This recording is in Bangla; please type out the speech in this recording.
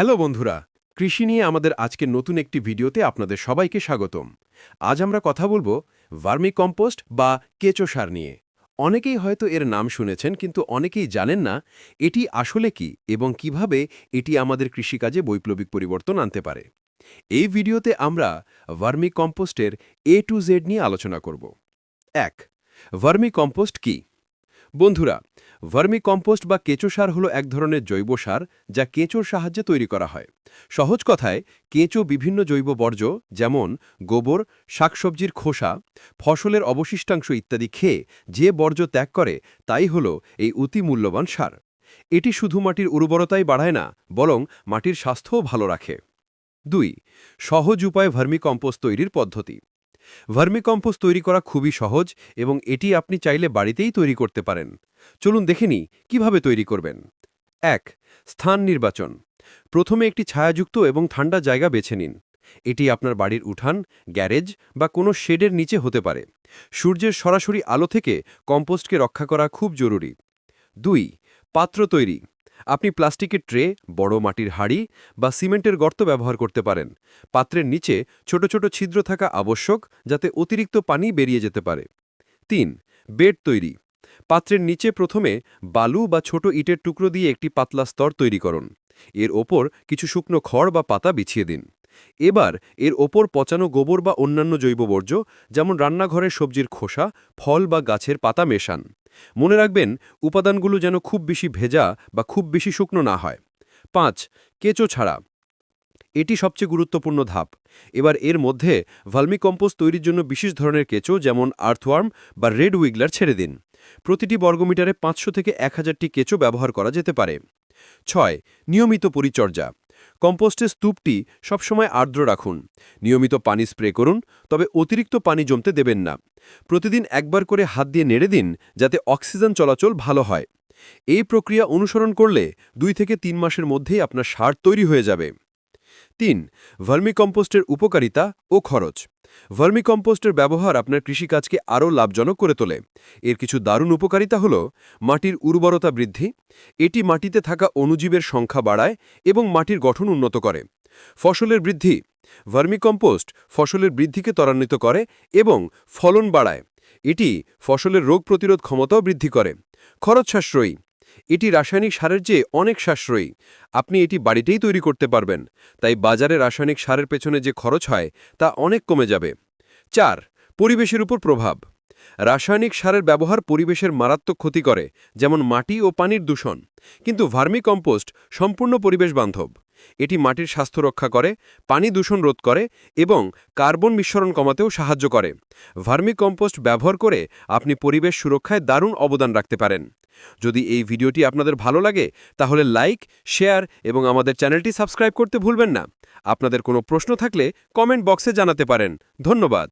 হ্যালো বন্ধুরা, কৃষি নিয়ে আমাদের আজকের নতুন একটি ভিডিওতে আপনাদের সবাইকে স্বাগতম। আজ আমরা কথা বলব ভার্মি কম্পোস্ট বা কেঁচো সার নিয়ে। অনেকেই হয়তো এর নাম শুনেছেন, কিন্তু অনেকেই জানেন না এটি আসলে কি এবং কীভাবে এটি আমাদের কৃষিকাজে বৈপ্লবিক পরিবর্তন আনতে পারে। এই ভিডিওতে আমরা ভার্মি কম্পোস্টের এ টু জেড নিয়ে আলোচনা করব। এক ভার্মি কম্পোস্ট কি? বন্ধুরা ভার্মি কম্পোস্ট বা কেঁচো সার হলো এক ধরনের জৈব সার যা কেঁচোর সাহায্যে তৈরি করা হয়। সহজ কথায়, কেঁচো বিভিন্ন জৈব বর্জ্য যেমন গোবর, শাকসবজির খোসা, ফসলের অবশিষ্টাংশ ইত্যাদি খেয়ে যে বর্জ্য ত্যাগ করে তাই হল এই অতি মূল্যবান সার। এটি শুধু মাটির উর্বরতাই বাড়ায় না, বরং মাটির স্বাস্থ্যও ভালো রাখে। দুই, সহজ উপায় ভার্মি কম্পোস্ট তৈরির পদ্ধতি। ভার্মিকম্পোস্ট তৈরি করা খুবই সহজ এবং এটি আপনি চাইলে বাড়িতেই তৈরি করতে পারেন। চলুন দেখে নিই কীভাবে তৈরি করবেন। এক, স্থান নির্বাচন। প্রথমে একটি ছায়াযুক্ত এবং ঠান্ডা জায়গা বেছে নিন। এটি আপনার বাড়ির উঠান, গ্যারেজ বা কোনো শেডের নিচে হতে পারে। সূর্যের সরাসরি আলো থেকে কম্পোস্টকে রক্ষা করা খুব জরুরি। দুই, পাত্র তৈরি। আপনি প্লাস্টিকের ট্রে, বড় মাটির হাড়ি বা সিমেন্টের গর্ত ব্যবহার করতে পারেন। পাত্রের নিচে ছোট ছোট ছিদ্র থাকা আবশ্যক যাতে অতিরিক্ত পানি বেরিয়ে যেতে পারে। তিন, বেড তৈরি। পাত্রের নিচে প্রথমে বালু বা ছোট ইটের টুকরো দিয়ে একটি পাতলা স্তর তৈরি করুন। এর ওপর কিছু শুকনো খড় বা পাতা বিছিয়ে দিন। এবার এর ওপর পচানো গোবর বা অন্যান্য জৈব বর্জ্য যেমন রান্নাঘরের সবজির খোসা, ফল বা গাছের পাতা মেশান। মনে রাখবেন, উপাদানগুলো যেন খুব বেশি ভেজা বা খুব বেশি শুকনো না হয়। পাঁচ, কেঁচো ছাড়া। এটি সবচেয়ে গুরুত্বপূর্ণ ধাপ। এবার এর মধ্যে ভার্মিকম্পোস্ট তৈরির জন্য বিশেষ ধরনের কেঁচো যেমন আর্থওয়ার্ম বা রেড উইগলার ছেড়ে দিন। প্রতিটি বর্গমিটারে পাঁচশো থেকে এক হাজারটি কেঁচো ব্যবহার করা যেতে পারে। ছয়, নিয়মিত পরিচর্যা। কম্পোস্টের স্তূপটি সবসময় আর্দ্র রাখুন। নিয়মিত পানি স্প্রে করুন, তবে অতিরিক্ত পানি জমতে দেবেন না। প্রতিদিন একবার করে হাত দিয়ে নেড়ে দিন, যাতে অক্সিজেন চলাচল ভালো হয়। এই প্রক্রিয়া অনুসরণ করলে দুই থেকে তিন মাসের মধ্যেই আপনার সার তৈরি হয়ে যাবে। তিন, ভার্মিকম্পোস্টের উপকারিতা ও খরচ। ভার্মিকম্পোস্টের ব্যবহার আপনার কৃষিকাজকে আরও লাভজনক করে তোলে। এর কিছু দারুণ উপকারিতা হল মাটির উর্বরতা বৃদ্ধি, এটি মাটিতে থাকা অণুজীবের সংখ্যা বাড়ায় এবং মাটির গঠন উন্নত করে। ফসলের বৃদ্ধি, ভার্মিকম্পোস্ট ফসলের বৃদ্ধিকে ত্বরান্বিত করে এবং ফলন বাড়ায়। এটি ফসলের রোগ প্রতিরোধ ক্ষমতাও বৃদ্ধি করে। খরচ সাশ্রয়ী এটি রাসায়নিক সারের চেয়ে অনেক সাশ্রয়ী। আপনি এটি বাড়িতেই তৈরি করতে পারবেন। তাই বাজারে রাসায়নিক সারের পেছনে যে খরচ হয়, তা অনেক কমে যাবে। চার, পরিবেশের উপর প্রভাব। রাসায়নিক সারের ব্যবহার পরিবেশের মারাত্মক ক্ষতি করে, যেমন মাটি ও পানির দূষণ। কিন্তু ভার্মি কম্পোস্ট সম্পূর্ণ পরিবেশ বান্ধব। এটি মাটির স্বাস্থ্য রক্ষা করে, পানি দূষণ রোধ করে এবং কার্বন মিশ্রণ কমাতেও সাহায্য করে। ভার্মি কম্পোস্ট ব্যবহার করে আপনি পরিবেশ সুরক্ষায় দারুণ অবদান রাখতে পারেন। যদি এই ভিডিওটি আপনাদের ভালো লাগে, তাহলে লাইক, শেয়ার এবং আমাদের চ্যানেলটি সাবস্ক্রাইব করতে ভুলবেন না। আপনাদের কোনো প্রশ্ন থাকলে কমেন্ট বক্সে জানাতে পারেন। ধন্যবাদ।